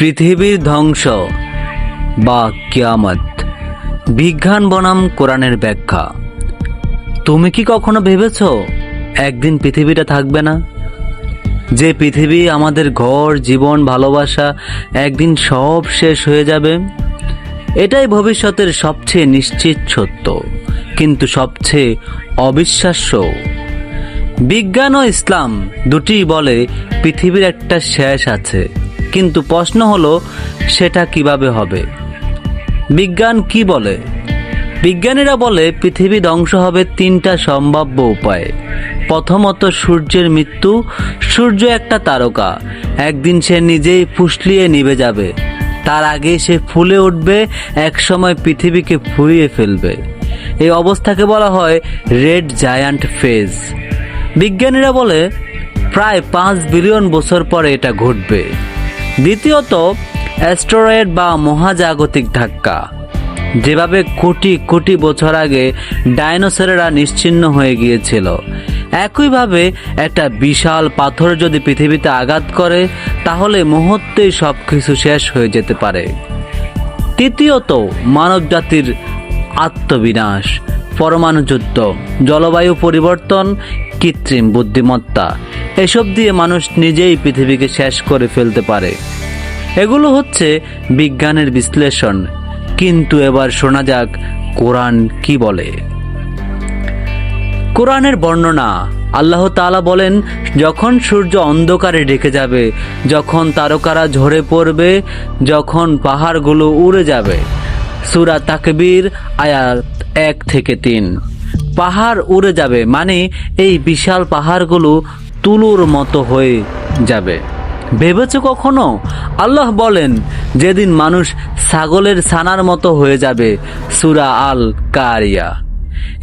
পৃথিবীর ধ্বংস বা কিয়ামত। বিজ্ঞান বনাম কোরআনের ব্যাখ্যা। তুমি কি কখনো ভেবেছ একদিন পৃথিবীটা থাকবে না? যে পৃথিবী আমাদের ঘর, জীবন, ভালোবাসা একদিন সব শেষ হয়ে যাবে? এটাই ভবিষ্যতের সবচেয়ে নিশ্চিত সত্য, কিন্তু সবচেয়ে অবিশ্বাস্য। বিজ্ঞান ও ইসলাম দুটি বলে পৃথিবীর একটা শেষ আছে। কিন্তু প্রশ্ন হলো, সেটা কীভাবে হবে? বিজ্ঞান কি বলে? বিজ্ঞানীরা বলে, পৃথিবী ধ্বংস হবে তিনটা সম্ভাব্য উপায়ে। প্রথমত সূর্যের মৃত্যু। সূর্য একটা তারকা। একদিন সে নিজেই ফুসলিয়ে নিভে যাবে। তার আগে সে ফুলে উঠবে, একসময় পৃথিবীকে ফুরিয়ে ফেলবে। এই অবস্থাকে বলা হয় রেড জায়ান্ট ফেজ। বিজ্ঞানীরা বলে, প্রায় পাঁচ বিলিয়ন বছর পরে এটা ঘটবে। দ্বিতীয়ত অ্যাস্ট্রয়েড বা মহাজাগতিক ধাক্কা। যেভাবে কোটি কোটি বছর আগে ডাইনোসরেরা নিশ্চিহ্ন হয়ে গিয়েছিল, একইভাবে একটা বিশাল পাথর যদি পৃথিবীতে আঘাত করে, তাহলে মুহূর্তেই সব কিছু শেষ হয়ে যেতে পারে। তৃতীয়ত, মানবজাতির আত্মবিনাশ, পরমাণু যুদ্ধ, জলবায়ু পরিবর্তন, কৃত্রিম বুদ্ধিমত্তা। এসব দিয়ে মানুষ নিজেই পৃথিবীকে শেষ করে ফেলতে পারে। এগুলো হচ্ছে বিজ্ঞানের বিশ্লেষণ। কিন্তু এবার শোনা যাক কোরআন কি বলে। কোরআনের বর্ণনা, আল্লাহ তাআলা বলেন, যখন সূর্য অন্ধকারে ঢেকে যাবে, যখন তারকারা ঝরে পড়বে, যখন পাহাড়গুলো উড়ে যাবে। সুরা তাকবীর, আয়াত এক থেকে তিন। পাহাড় উড়ে যাবে মানে এই বিশাল পাহাড়গুলো তুলোর মতো হয়ে যাবে। ভেবেছ কখনো? আল্লাহ বলেন, যেদিন মানুষ ছাগলের ছানার মতো হয়ে যাবে, সুরা আল কারিয়া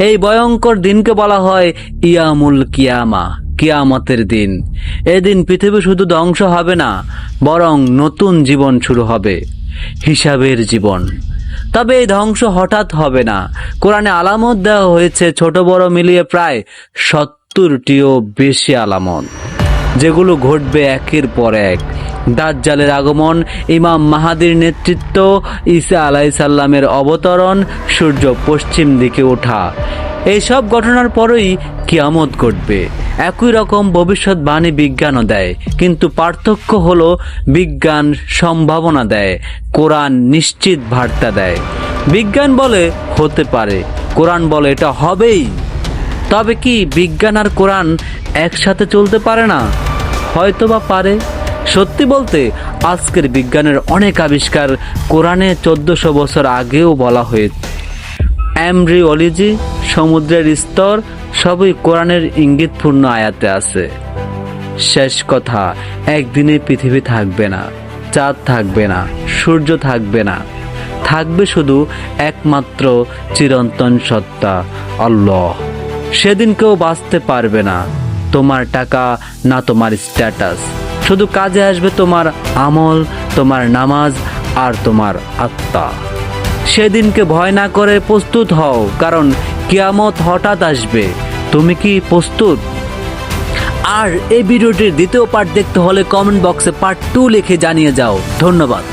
এই ভয়ঙ্কর দিনকে বলা হয় ইয়ামুল কিয়ামা, কিয়ামতের দিন। এদিন পৃথিবী শুধু ধ্বংস হবে না, বরং নতুন জীবন শুরু হবে, হিসাবের জীবন। তবে এই ধ্বংস হঠাৎ হবে না। কোরআনে আলামত দেওয়া হয়েছে, ছোট বড় মিলিয়ে প্রায় সত্তরটিও বেশি আলামত যেগুলো ঘটবে একের পর এক। দাজ্জালের আগমন ইমাম মাহাদির নেতৃত্ব ঈসা আলাইসাল্লামের অবতরণ সূর্য পশ্চিম দিকে ওঠা। এইসব ঘটনার পরই কিয়ামত ঘটবে। একই রকম ভবিষ্যৎবাণী বিজ্ঞানও দেয়, কিন্তু পার্থক্য হলো বিজ্ঞান সম্ভাবনা দেয়, কোরআন নিশ্চিত বার্তা দেয়। বিজ্ঞান বলে হতে পারে, কোরআন বলে এটা হবেই। তবে কি বিজ্ঞান আর কোরআন একসাথে চলতে পারে না? হয়তো বা পারে। সত্যি বলতে, আজকের বিজ্ঞানের অনেক আবিষ্কার কোরআনে চোদ্দশো বছর আগেও বলা হয়েছে। অ্যামব্রিওলজি সমুদ্রের স্তর, সবই কোরআনের ইঙ্গিতপূর্ণ আয়াতে আছে। শেষ কথা, একদিনে পৃথিবী থাকবে না, চাঁদ থাকবে না, সূর্য থাকবে না। থাকবে শুধু একমাত্র চিরন্তন সত্তা, আল্লাহ। সেদিন কেউ বাঁচতে পারবে না। তোমার টাকা, না তোমার স্ট্যাটাস শুধু কাজে আসবে তোমার আমল, তোমার নামাজ আর তোমার আত্মা। সেদিনকে ভয় না করে প্রস্তুত হও, কারণ কিয়ামত হঠাৎ আসবে। তুমি কি প্রস্তুত? আর এই ভিডিওটির দ্বিতীয় পার্ট দেখতে হলে কমেন্ট বক্সে পার্ট টু লিখে জানিয়ে যাও। ধন্যবাদ।